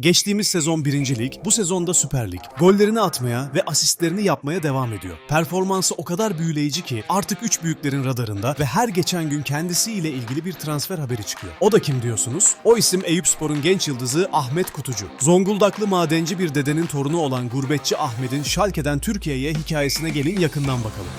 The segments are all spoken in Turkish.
Geçtiğimiz sezon 1. Lig, bu sezonda Süper Lig. Gollerini atmaya ve asistlerini yapmaya devam ediyor. Performansı o kadar büyüleyici ki artık üç büyüklerin radarında ve her geçen gün kendisiyle ilgili bir transfer haberi çıkıyor. O da kim diyorsunuz? O isim Eyüpspor'un genç yıldızı Ahmet Kutucu. Zonguldaklı madenci bir dedenin torunu olan gurbetçi Ahmet'in Schalke'den Türkiye'ye hikayesine gelin yakından bakalım.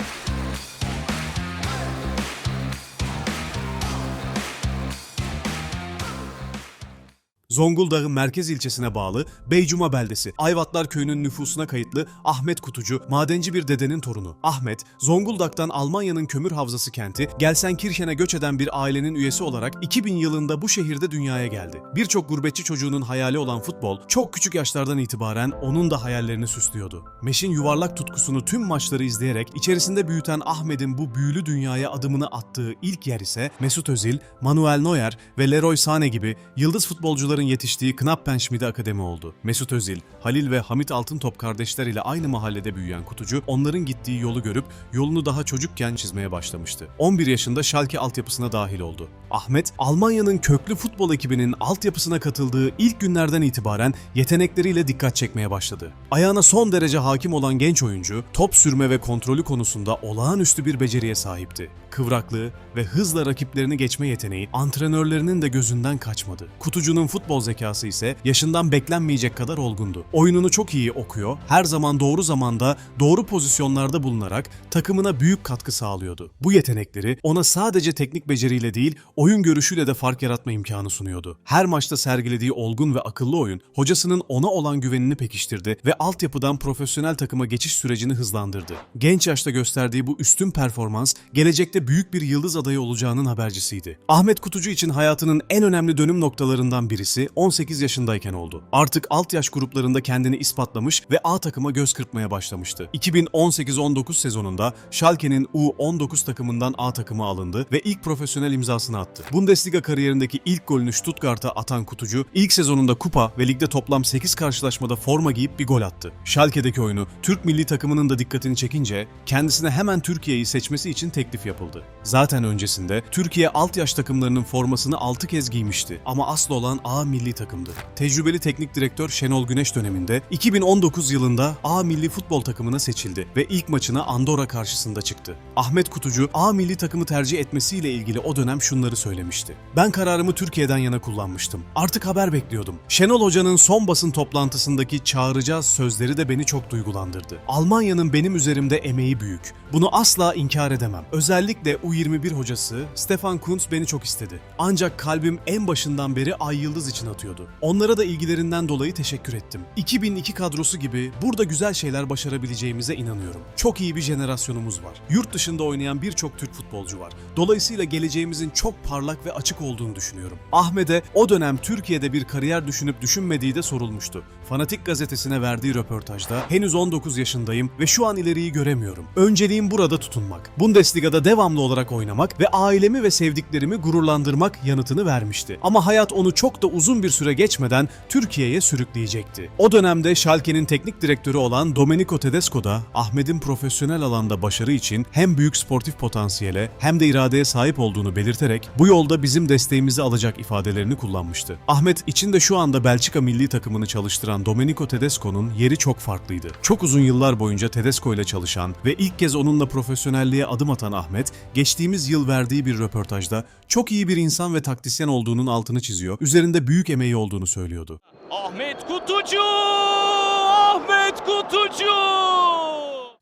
Zonguldak'ın merkez ilçesine bağlı Beycuma beldesi, Ayvatlar köyünün nüfusuna kayıtlı Ahmet Kutucu, madenci bir dedenin torunu. Ahmet, Zonguldak'tan Almanya'nın kömür havzası kenti Gelsenkirchen'e göç eden bir ailenin üyesi olarak 2000 yılında bu şehirde dünyaya geldi. Birçok gurbetçi çocuğunun hayali olan futbol, çok küçük yaşlardan itibaren onun da hayallerini süslüyordu. Meş'in yuvarlak tutkusunu tüm maçları izleyerek içerisinde büyüten Ahmet'in bu büyülü dünyaya adımını attığı ilk yer ise Mesut Özil, Manuel Neuer ve Leroy Sané gibi yıldız futbolcuların yetiştiği Knappenschmiede Akademi oldu. Mesut Özil, Halil ve Hamit Altıntop kardeşler ile aynı mahallede büyüyen kutucu, onların gittiği yolu görüp yolunu daha çocukken çizmeye başlamıştı. 11 yaşında Schalke altyapısına dahil oldu. Ahmet, Almanya'nın köklü futbol ekibinin altyapısına katıldığı ilk günlerden itibaren yetenekleriyle dikkat çekmeye başladı. Ayağına son derece hakim olan genç oyuncu, top sürme ve kontrolü konusunda olağanüstü bir beceriye sahipti. Kıvraklığı ve hızla rakiplerini geçme yeteneği antrenörlerinin de gözünden kaçmadı. Kutucunun futbol zekası ise yaşından beklenmeyecek kadar olgundu. Oyununu çok iyi okuyor, her zaman doğru zamanda, doğru pozisyonlarda bulunarak takımına büyük katkı sağlıyordu. Bu yetenekleri ona sadece teknik beceriyle değil, oyun görüşüyle de fark yaratma imkanı sunuyordu. Her maçta sergilediği olgun ve akıllı oyun, hocasının ona olan güvenini pekiştirdi ve altyapıdan profesyonel takıma geçiş sürecini hızlandırdı. Genç yaşta gösterdiği bu üstün performans, gelecekte büyük bir yıldız adayı olacağının habercisiydi. Ahmet Kutucu için hayatının en önemli dönüm noktalarından birisi 18 yaşındayken oldu. Artık alt yaş gruplarında kendini ispatlamış ve A takıma göz kırpmaya başlamıştı. 2018-19 sezonunda Schalke'nin U19 takımından A takıma alındı ve ilk profesyonel imzasını attı. Bundesliga kariyerindeki ilk golünü Stuttgart'a atan Kutucu, ilk sezonunda kupa ve ligde toplam 8 karşılaşmada forma giyip bir gol attı. Schalke'deki oyunu Türk milli takımının da dikkatini çekince kendisine hemen Türkiye'yi seçmesi için teklif yapıldı. Zaten öncesinde Türkiye alt yaş takımlarının formasını 6 kez giymişti ama asıl olan A milli takımdı. Tecrübeli teknik direktör Şenol Güneş döneminde 2019 yılında A milli futbol takımına seçildi ve ilk maçına Andorra karşısında çıktı. Ahmet Kutucu A milli takımı tercih etmesiyle ilgili o dönem şunları söylemişti. Ben kararımı Türkiye'den yana kullanmıştım. Artık haber bekliyordum. Şenol Hoca'nın son basın toplantısındaki çağıracağız sözleri de beni çok duygulandırdı. Almanya'nın benim üzerimde emeği büyük. Bunu asla inkar edemem. Özellikle U21 hocası Stefan Kuntz beni çok istedi. Ancak kalbim en başından beri Ay Yıldız için atıyordu. Onlara da ilgilerinden dolayı teşekkür ettim. 2002 kadrosu gibi burada güzel şeyler başarabileceğimize inanıyorum. Çok iyi bir jenerasyonumuz var. Yurt dışında oynayan birçok Türk futbolcu var. Dolayısıyla geleceğimizin çok parlak ve açık olduğunu düşünüyorum. Ahmet'e o dönem Türkiye'de bir kariyer düşünüp düşünmediği de sorulmuştu. Fanatik gazetesine verdiği röportajda henüz 19 yaşındayım ve şu an ileriyi göremiyorum. Önceliğim burada tutunmak. Bundesliga'da devamlı olarak oynamak ve ailemi ve sevdiklerimi gururlandırmak yanıtını vermişti. Ama hayat onu çok da uzun bir süre geçmeden Türkiye'ye sürükleyecekti. O dönemde Schalke'nin teknik direktörü olan Domenico Tedesco da Ahmet'in profesyonel alanda başarı için hem büyük sportif potansiyele hem de iradeye sahip olduğunu belirterek bu yolda bizim desteğimizi alacak ifadelerini kullanmıştı. Ahmet içinde şu anda Belçika milli takımını çalıştıran Domenico Tedesco'nun yeri çok farklıydı. Çok uzun yıllar boyunca Tedesco ile çalışan ve ilk kez onunla profesyonelliğe adım atan Ahmet, geçtiğimiz yıl verdiği bir röportajda çok iyi bir insan ve taktisyen olduğunun altını çiziyor, üzerinde büyük emeği olduğunu söylüyordu. Ahmet Kutucu! Ahmet Kutucu!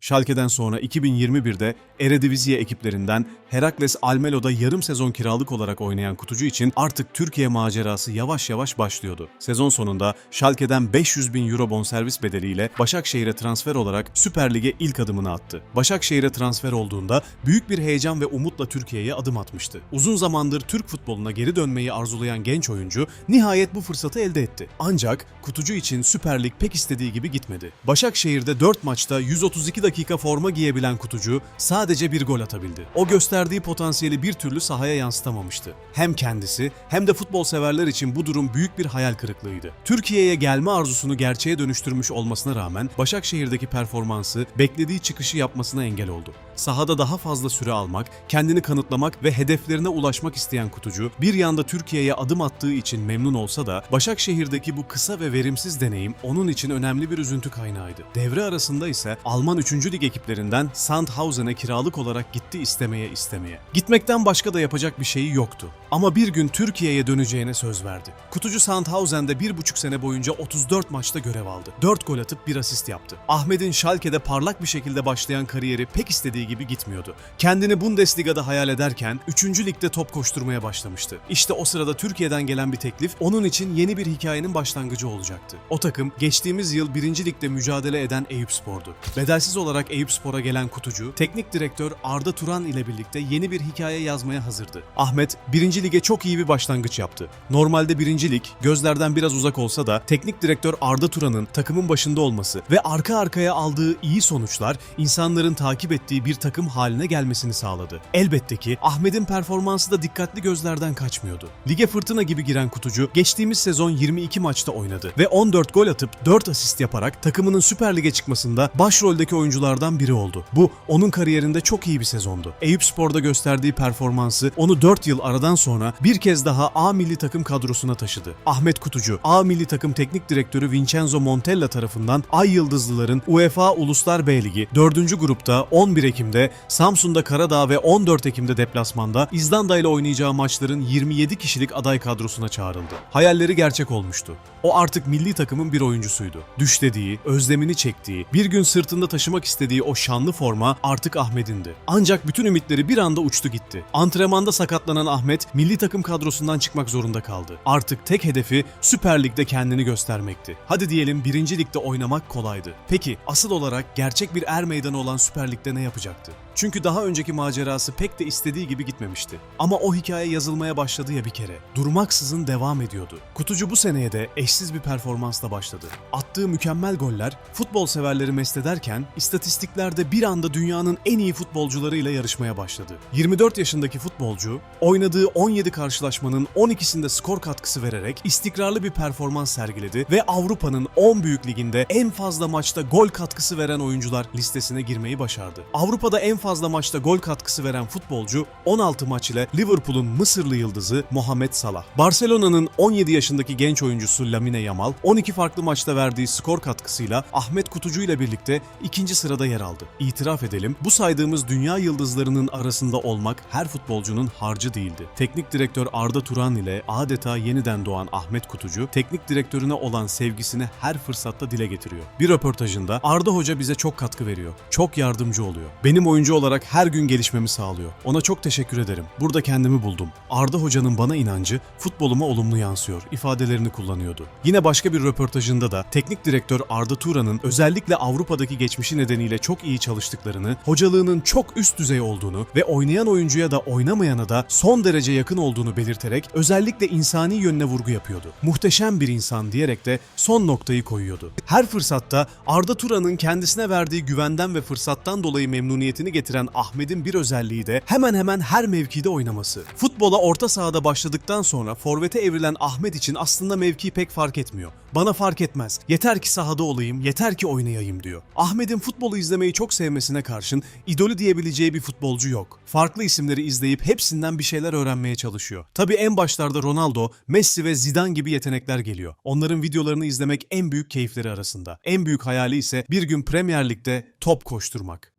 Schalke'den sonra 2021'de Eredivisie ekiplerinden Herakles Almelo'da yarım sezon kiralık olarak oynayan kutucu için artık Türkiye macerası yavaş yavaş başlıyordu. Sezon sonunda Schalke'den 500 bin euro bonservis bedeliyle Başakşehir'e transfer olarak Süper Lig'e ilk adımını attı. Başakşehir'e transfer olduğunda büyük bir heyecan ve umutla Türkiye'ye adım atmıştı. Uzun zamandır Türk futboluna geri dönmeyi arzulayan genç oyuncu nihayet bu fırsatı elde etti. Ancak kutucu için Süper Lig pek istediği gibi gitmedi. Başakşehir'de 4 maçta 132 dakika forma giyebilen kutucu sadece bir gol atabildi. O gösterdiği potansiyeli bir türlü sahaya yansıtamamıştı. Hem kendisi hem de futbol severler için bu durum büyük bir hayal kırıklığıydı. Türkiye'ye gelme arzusunu gerçeğe dönüştürmüş olmasına rağmen Başakşehir'deki performansı beklediği çıkışı yapmasına engel oldu. Sahada daha fazla süre almak, kendini kanıtlamak ve hedeflerine ulaşmak isteyen kutucu bir yanda Türkiye'ye adım attığı için memnun olsa da Başakşehir'deki bu kısa ve verimsiz deneyim onun için önemli bir üzüntü kaynağıydı. Devre arasında ise Alman 3. lig ekiplerinden Sandhausen'e kiralık olarak gitti istemeye istemeye. Gitmekten başka da yapacak bir şeyi yoktu. Ama bir gün Türkiye'ye döneceğine söz verdi. Kutucu Sandhausen'de bir buçuk sene boyunca 34 maçta görev aldı. 4 gol atıp bir asist yaptı. Ahmet'in Schalke'de parlak bir şekilde başlayan kariyeri pek istediği gibi gitmiyordu. Kendini Bundesliga'da hayal ederken 3. ligde top koşturmaya başlamıştı. İşte o sırada Türkiye'den gelen bir teklif onun için yeni bir hikayenin başlangıcı olacaktı. O takım geçtiğimiz yıl 1. ligde mücadele eden Eyüpspor'du. Bedelsiz olarak Eyüpspor'a gelen kutucu, teknik direktör Arda Turan ile birlikte yeni bir hikaye yazmaya hazırdı. Ahmet 1. lige çok iyi bir başlangıç yaptı. Normalde 1. lig gözlerden biraz uzak olsa da teknik direktör Arda Turan'ın takımın başında olması ve arka arkaya aldığı iyi sonuçlar insanların takip ettiği bir takım haline gelmesini sağladı. Elbette ki Ahmet'in performansı da dikkatli gözlerden kaçmıyordu. Lige fırtına gibi giren kutucu geçtiğimiz sezon 22 maçta oynadı ve 14 gol atıp 4 asist yaparak takımının Süper Lig'e çıkmasında başroldeki oyunculardan biri oldu. Bu onun kariyerinde çok iyi bir sezondu. Eyüpspor'da gösterdiği performansı onu 4 yıl aradan sonra bir kez daha A milli takım kadrosuna taşıdı. Ahmet Kutucu, A milli takım teknik direktörü Vincenzo Montella tarafından Ay Yıldızlıların UEFA Uluslar B Ligi 4. grupta 11 Ekim'de Samsun'da Karadağ ve 14 Ekim'de deplasmanda İzlanda ile oynayacağı maçların 27 kişilik aday kadrosuna çağrıldı. Hayalleri gerçek olmuştu. O artık milli takımın bir oyuncusuydu. Düşlediği, özlemini çektiği, bir gün sırtında taşımak istediği o şanlı forma artık Ahmet'indi. Ancak bütün ümitleri bir anda uçtu gitti. Antrenmanda sakatlanan Ahmet milli takım kadrosundan çıkmak zorunda kaldı. Artık tek hedefi Süper Lig'de kendini göstermekti. Hadi diyelim 1. Lig'de oynamak kolaydı. Peki asıl olarak gerçek bir er meydanı olan Süper Lig'de ne yapacaktı? Çünkü daha önceki macerası pek de istediği gibi gitmemişti. Ama o hikaye yazılmaya başladı ya bir kere. Durmaksızın devam ediyordu. Kutucu bu seneye de eşsiz bir performansla başladı. Attığı mükemmel goller futbol severleri mest ederken istatistiklerde bir anda dünyanın en iyi futbolcularıyla yarışmaya başladı. 24 yaşındaki futbolcu oynadığı 17 karşılaşmanın 12'sinde skor katkısı vererek istikrarlı bir performans sergiledi ve Avrupa'nın 10 büyük liginde en fazla maçta gol katkısı veren oyuncular listesine girmeyi başardı. Avrupa'da en fazla maçta gol katkısı veren futbolcu 16 maç ile Liverpool'un Mısırlı yıldızı Mohamed Salah. Barcelona'nın 17 yaşındaki genç oyuncusu Lamine Yamal 12 farklı maçta verdiği skor katkısıyla Ahmet Kutucu ile birlikte ikinci sırada yer aldı. İtiraf edelim bu saydığımız dünya yıldızlarının arasında olmak her futbolcunun harcı değildi. Teknik direktör Arda Turan ile adeta yeniden doğan Ahmet Kutucu teknik direktörüne olan sevgisini her fırsatta dile getiriyor. Bir röportajında Arda Hoca bize çok katkı veriyor. Çok yardımcı oluyor. Benim oyuncu olarak her gün gelişmemi sağlıyor. Ona çok teşekkür ederim. Burada kendimi buldum. Arda Hoca'nın bana inancı futboluma olumlu yansıyor ifadelerini kullanıyordu. Yine başka bir röportajında da teknik direktör Arda Turan'ın özellikle Avrupa'daki geçmişi nedeniyle çok iyi çalıştıklarını, hocalığının çok üst düzey olduğunu ve oynayan oyuncuya da oynamayana da son derece yakın olduğunu belirterek özellikle insani yönüne vurgu yapıyordu. Muhteşem bir insan diyerek de son noktayı koyuyordu. Her fırsatta Arda Turan'ın kendisine verdiği güvenden ve fırsattan dolayı memnuniyetini getiren Ahmet'in bir özelliği de hemen hemen her mevkide oynaması. Futbola orta sahada başladıktan sonra forvete evrilen Ahmet için aslında mevki pek fark etmiyor. Bana fark etmez. Yeter ki sahada olayım, yeter ki oynayayım diyor. Ahmet'in futbolu izlemeyi çok sevmesine karşın idolü diyebileceği bir futbolcu yok. Farklı isimleri izleyip hepsinden bir şeyler öğrenmeye çalışıyor. Tabii en başlarda Ronaldo, Messi ve Zidane gibi yetenekler geliyor. Onların videolarını izlemek en büyük keyifleri arasında. En büyük hayali ise bir gün Premier Lig'de top koşturmak.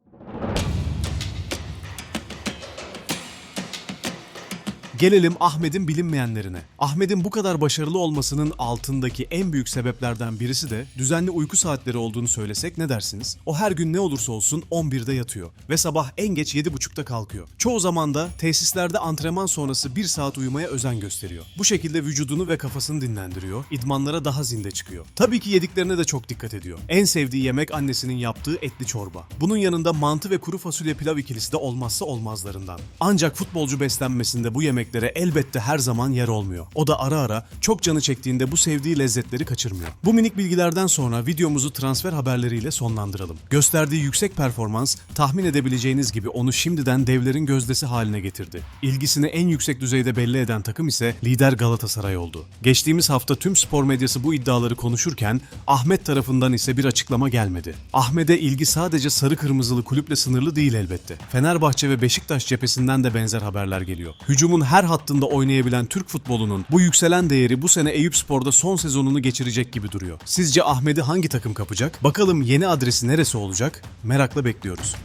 Gelelim Ahmet'in bilinmeyenlerine. Ahmet'in bu kadar başarılı olmasının altındaki en büyük sebeplerden birisi de düzenli uyku saatleri olduğunu söylesek ne dersiniz? O her gün ne olursa olsun 11'de yatıyor ve sabah en geç 7.30'da kalkıyor. Çoğu zaman da tesislerde antrenman sonrası 1 saat uyumaya özen gösteriyor. Bu şekilde vücudunu ve kafasını dinlendiriyor, idmanlara daha zinde çıkıyor. Tabii ki yediklerine de çok dikkat ediyor. En sevdiği yemek annesinin yaptığı etli çorba. Bunun yanında mantı ve kuru fasulye pilav ikilisi de olmazsa olmazlarından. Ancak futbolcu beslenmesinde bu yemekler yemeklere elbette her zaman yer olmuyor. O da ara ara çok canı çektiğinde bu sevdiği lezzetleri kaçırmıyor. Bu minik bilgilerden sonra videomuzu transfer haberleriyle sonlandıralım. Gösterdiği yüksek performans tahmin edebileceğiniz gibi onu şimdiden devlerin gözdesi haline getirdi. İlgisini en yüksek düzeyde belli eden takım ise lider Galatasaray oldu. Geçtiğimiz hafta tüm spor medyası bu iddiaları konuşurken Ahmet tarafından ise bir açıklama gelmedi. Ahmet'e ilgi sadece sarı kırmızılı kulüple sınırlı değil elbette. Fenerbahçe ve Beşiktaş cephesinden de benzer haberler geliyor. Hücumun her hattında oynayabilen Türk futbolunun bu yükselen değeri bu sene Eyüp Spor'da son sezonunu geçirecek gibi duruyor. Sizce Ahmet'i hangi takım kapacak? Bakalım yeni adresi neresi olacak? Merakla bekliyoruz.